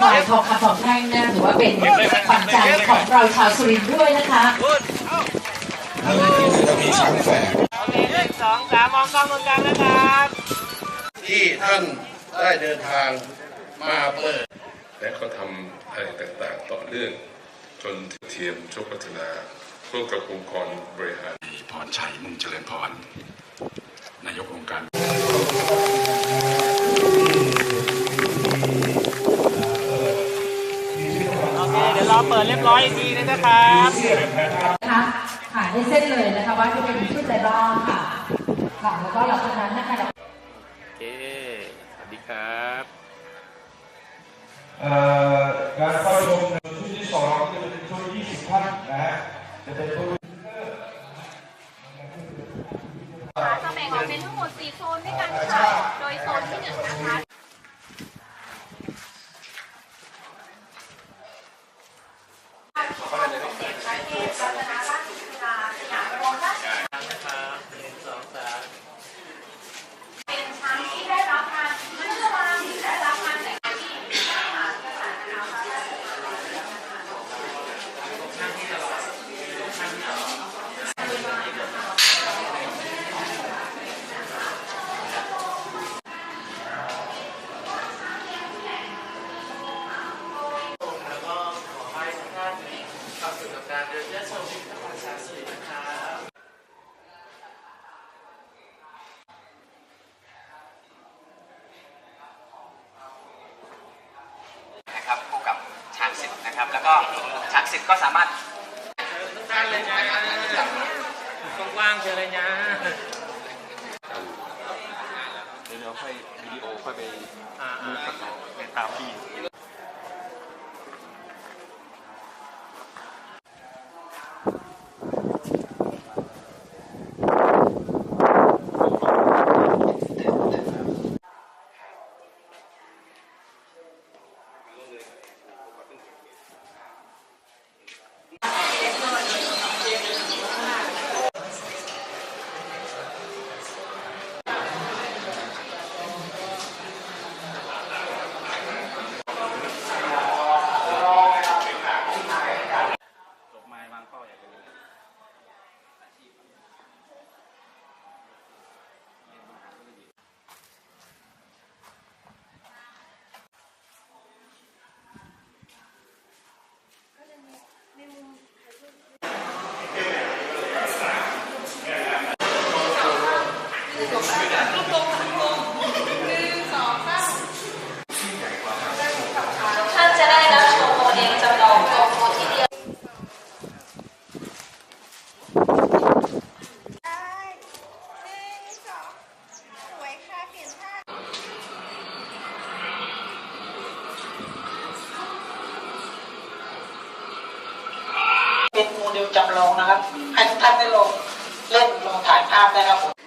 พลายทองคำทองแท่งนะถือว่าเป็นปัจจัยของเราชาวสุรินทร์ด้วยนะคะจะมีช้างแฝงโอเคหนึ่งสองสามมองกล้องตรงกลางนะครับ ที่ท่านได้เดินทางมาเปิด และก็ทำอะไรต่างๆต่อเนื่องจนเทียมโชคพัฒนาร่วมกับองค์กรบริหารพรชัยมุ่งเจริญพรนายกองค์การ ปิดเรียบร้อยอีกทีนึงนะครับนะคะค่ะได้เส้นเลยนะคะว่าจะเป็นชุดอะไรบ้างค่ะค่ะแล้วก็หลังจากนั้นนะคะโอเคสวัสดีครับเอ่อการเข้าชมในชุดที่สองจะเป็นชุด20ท่านนะฮะจะเป็นชุดค่ะจะแบ่งออกเป็นทั้งหมด4โซนด้วยกันค่ะโดยโซนที่1นะคะ เป็นช้างที่ได้รับการเลือกวางหรือได้รับการแต่งตั้งที่ได้หากษัตริย์นะคะ แล้วก็ขอให้ทุกท่านมีความสุขกับการเดินเที่ยวชมธรรมชาติสุรินทร์นะครับ นะครับคู่กับช้างศึกนะครับ แล้วก็ช้างศึกก็สามารถทุกท่านเลยนะกว้างๆเชิญเลยนะเดี๋ยวเราค่อยวิดีโอค่อยไปอ่าๆตามพี่ ลูกตุ้มคันธงหนึ่งสองสามท่านจะได้รับชมโมเดลจำลองโกโก้ที่เดียวเป็นโมเดลจำลองนะครับ ให้ทุกท่านได้ลองเล่นลองถ่ายภาพได้ครับผม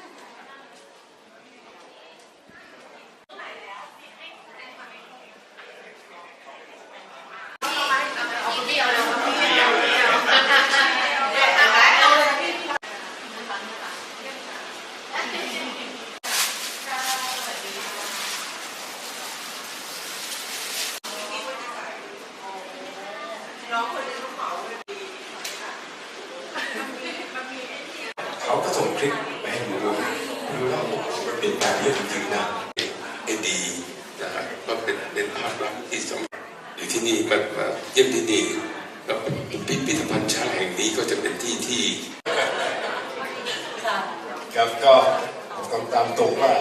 เขาก็ส่งคลิปไปให้ดูดูดูแล้วมันเป็นการเยี่ยมจริงๆนะเอ็นดีนะฮะก็เป็นเป็นภาพลักษณ์ที่สำคัญอยู่ที่นี่มาเยี่ยมที่นี่แล้วพิพิธภัณฑ์ช้างแห่งนี้ก็จะเป็นที่ที่ ก็ตามตามตรงว่า